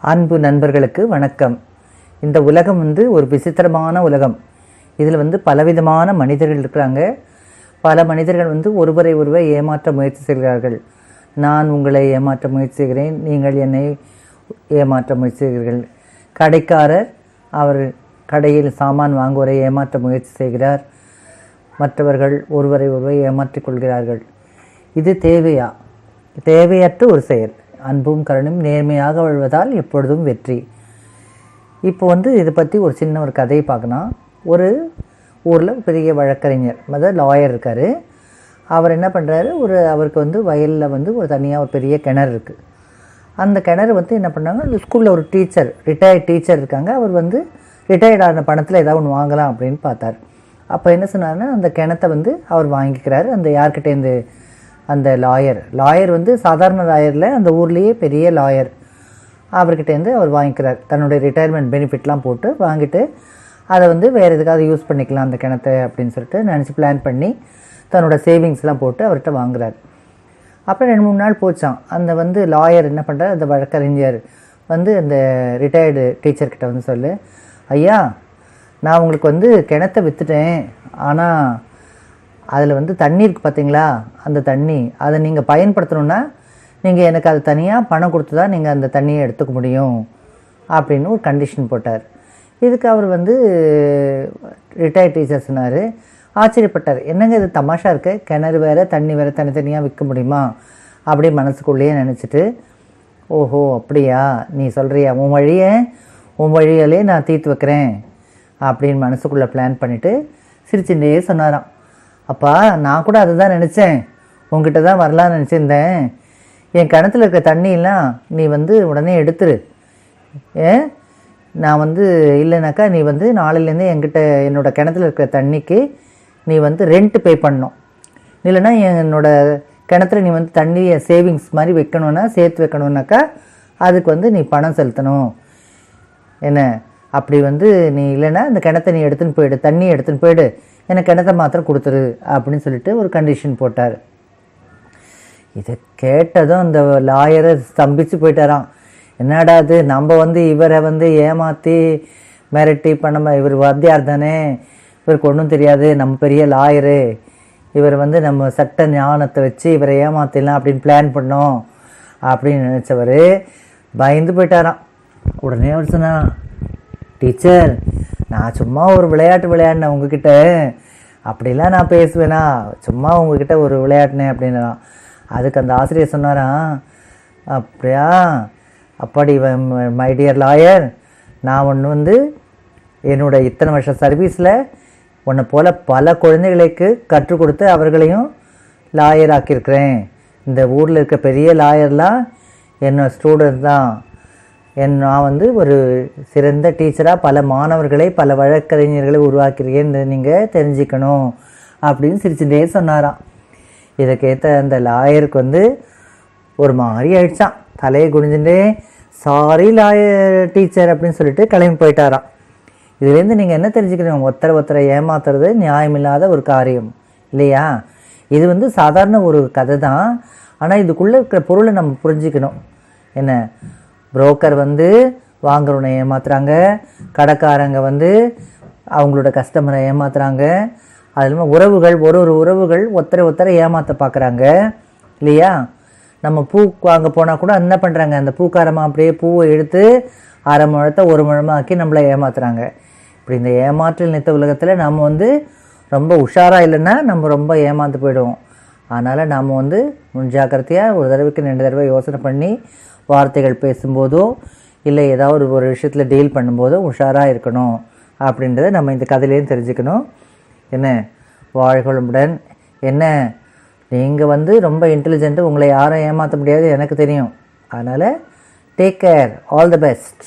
அன்பு நண்பர்களுக்கு வணக்கம். இந்த உலகம் வந்து ஒரு விசித்திரமான உலகம். இதில் வந்து பலவிதமான மனிதர்கள் இருக்கிறாங்க. பல மனிதர்கள் வந்து ஒருவரை ஒருவர் ஏமாற்ற முயற்சி செய்கிறார்கள். நான் உங்களை ஏமாற்ற முயற்சி செய்கிறேன். நீங்கள் என்னை ஏமாற்ற முயற்சி செய்கிறீர்கள். கடைக்காரர் அவர் கடையில் சாமான் வாங்குவரை ஏமாற்ற முயற்சி செய்கிறார். மற்றவர்கள் ஒருவரை ஒருவர் ஏமாற்றிக் கொள்கிறார்கள். இது தேவையா? தேவையற்ற ஒரு செயல். அன்பும் கருணும் நேர்மையாக வாழ்வதால் எப்பொழுதும் வெற்றி. இப்போ வந்து இதை பற்றி ஒரு சின்ன ஒரு கதையை பார்க்கணும். ஒரு ஊரில் பெரிய வழக்கறிஞர் அதாவது லாயர் இருக்கார். அவர் என்ன பண்ணுறாரு ஒரு அவருக்கு வந்து வயலில் வந்து ஒரு தனியாக ஒரு பெரிய கிணறு இருக்குது அந்த கிணறு வந்து என்ன பண்ணாங்க? அந்த ஸ்கூலில் ஒரு டீச்சர் ரிட்டையர்ட் டீச்சர் இருக்காங்க. அவர் வந்து ரிட்டையர்ட் ஆன பணத்தில் ஏதாவது ஒன்று வாங்கலாம் அப்படின்னு பார்த்தார். அப்போ என்ன சொன்னார்னா அந்த கிணத்தை வந்து அவர் வாங்கிக்கிறாரு. அந்த யார்கிட்டேருந்து அந்த லாயர் லாயர் வந்து சாதாரண லாயரில் அந்த ஊர்லேயே பெரிய லாயர் அவர்கிட்டேருந்து அவர் வாங்கிக்கிறார். தன்னுடைய ரிட்டையர்மெண்ட் பெனிஃபிட்லாம் போட்டு வாங்கிட்டு அதை வந்து வேறு எதுக்காவது யூஸ் பண்ணிக்கலாம் அந்த கிணத்தை அப்படின்னு சொல்லிட்டு நினச்சி பிளான் பண்ணி தன்னோட சேவிங்ஸ்லாம் போட்டு அவர்கிட்ட வாங்குறார். அப்புறம் ரெண்டு மூணு நாள் போச்சான் அந்த வந்து லாயர் என்ன பண்ணுறார் அந்த வழக்கறிஞர் வந்து அந்த ரிட்டையர்டு டீச்சர்கிட்ட வந்து சொல்லு ஐயா நான் உங்களுக்கு வந்து கிணத்தை விற்றுட்டேன் ஆனால் அதில் வந்து தண்ணி இருக்குது பார்த்தீங்களா அந்த தண்ணி. அதை நீங்கள் பயன்படுத்தணுன்னா நீங்கள் எனக்கு அது தனியாக பணம் கொடுத்து தான் நீங்கள் அந்த தண்ணியை எடுத்துக்க முடியும் அப்படின்னு ஒரு கண்டிஷன் போட்டார். இதுக்கு அவர் வந்து ரிட்டையர்ட் டீச்சர் சொன்னார் ஆச்சரியப்பட்டார். என்னங்க இது தமாஷா இருக்கு? கிணறு வேறு தண்ணி வேறு தனித்தனியாக விற்க முடியுமா? அப்படி மனசுக்குள்ளேயே நினச்சிட்டு ஓஹோ அப்படியா? நீ சொல்கிறியா உன் வழியை உன் வழியாலே நான் தீர்த்து வைக்கிறேன் அப்படின்னு மனசுக்குள்ளே பிளான் பண்ணிவிட்டு சிரிச்சுட்டே சொன்னாராம். அப்பா நான் கூட அதை தான் நினச்சேன். உங்ககிட்ட தான் வரலான்னு நினச்சிருந்தேன். என் கிணத்துல இருக்க தண்ணியெல்லாம் நீ வந்து உடனே எடுத்துரு. ஏ? நான் வந்து இல்லைனாக்கா நீ வந்து நாளையிலேருந்து என்கிட்ட என்னோடய கிணத்துல இருக்கிற தண்ணிக்கு நீ வந்து ரெண்ட் பே பண்ணணும். இல்லைன்னா என்னோட கிணத்துல நீ வந்து தண்ணியை சேவிங்ஸ் மாதிரி வைக்கணும்னா சேர்த்து வைக்கணுன்னாக்கா அதுக்கு வந்து நீ பணம் செலுத்தணும். என்ன? அப்படி வந்து நீ இல்லைன்னா அந்த கிணத்த நீ எடுத்துன்னு போயிடு தண்ணி எடுத்துன்னு போயிடு எனக்கு கிணத்த மாத்திரம் கொடுத்துரு அப்படின்னு சொல்லிட்டு ஒரு கண்டிஷன் போட்டார். இதை கேட்டதும் அந்த லாயரை ஸ்தம்பிச்சு போயிட்டாராம். என்னடா இது நம்ம வந்து இவரை வந்து ஏமாற்றி மிரட்டி பண்ண இவர் வாத்தியார் தானே இவருக்கு ஒன்றும் தெரியாது நம்ம பெரிய லாயரு இவர் வந்து நம்ம சட்ட ஞானத்தை வச்சு இவரை ஏமாத்திடலாம் அப்படின்னு பிளான் பண்ணோம் அப்படின்னு நினச்சவர் பயந்து போயிட்டாராம். உடனே அவர் சொன்னா டீச்சர் நான் சும்மா ஒரு விளையாட்டு விளையாடினேன் உங்ககிட்ட. அப்படிலாம் நான் பேசுவேனா? சும்மா உங்ககிட்ட ஒரு விளையாடினேன் அப்படின்னா அதுக்கு அந்த ஆசிரியர் சொன்னாராம் அப்படியா? அப்படி மை டியர் லாயர் நான் ஒன்று வந்து என்னோட இத்தனை வருஷம் சர்வீஸில் உன்னை போல் பல குழந்தைகளுக்கு கற்றுக் கொடுத்து அவர்களையும் லாயர் ஆக்கியிருக்கிறேன். இந்த ஊரில் இருக்க பெரிய லாயர்லாம் என்னோட ஸ்டூடெண்ட் தான். என் நான் வந்து ஒரு சிறந்த டீச்சராக பல மாணவர்களை பல வழக்கறிஞர்களை உருவாக்கிறீங்கன்னு நீங்கள் தெரிஞ்சுக்கணும் அப்படின்னு சிரிச்சுட்டே சொன்னாராம். இதை கேட்ட அந்த லாயருக்கு வந்து ஒரு மாதிரி ஆயிடுச்சான் தலையை குனிஞ்சுட்டே சாரி லாயர் டீச்சர் அப்படின்னு சொல்லிட்டு கிளம்பி போயிட்டாராம். இதுலேருந்து நீங்கள் என்ன தெரிஞ்சுக்கிறீங்க ஒருத்தரை ஒருத்தரை ஏமாத்துறது நியாயமில்லாத ஒரு காரியம் இல்லையா? இது வந்து சாதாரண ஒரு கதை தான். ஆனால் இதுக்குள்ளே இருக்கிற பொருளை நம்ம புரிஞ்சுக்கணும். என்ன? புரோக்கர் வந்து வாங்குறவனை ஏமாத்துறாங்க. கடைக்காரங்க வந்து அவங்களோட கஸ்டமரை ஏமாத்துறாங்க. அது இல்லாமல் உறவுகள் ஒரு ஒரு உறவுகள் ஒத்தரை ஒருத்தரை ஏமாற்ற பார்க்குறாங்க இல்லையா? நம்ம பூ வாங்க போனால் கூட என்ன பண்ணுறாங்க அந்த பூக்காரமாக அப்படியே பூவை எடுத்து அரை முழத்தை ஒரு முழமாக்கி நம்மளை ஏமாத்துறாங்க. இப்படி இந்த ஏமாற்றல் நித்த உலகத்தில் நம்ம வந்து ரொம்ப உஷாராக இல்லைன்னா நம்ம ரொம்ப ஏமாந்து போயிடுவோம். அதனால் நாம் வந்து முன் ஜாக்கிரதையாக ஒரு தடவைக்கு ரெண்டு தடவை யோசனை பண்ணி வார்த்தைகள் பேசும்போதோ இல்லை ஏதாவது ஒரு விஷயத்தில் டீல் பண்ணும்போதோ உஷாராக இருக்கணும் அப்படின்றத நம்ம இந்த கதையிலேயும் தெரிஞ்சுக்கணும். என்ன? வாழ்களுடன் என்ன? நீங்கள் வந்து ரொம்ப இன்டெலிஜென்ட்டு உங்களை யாரும் ஏமாற்ற முடியாது எனக்கு தெரியும். அதனால் take care all the best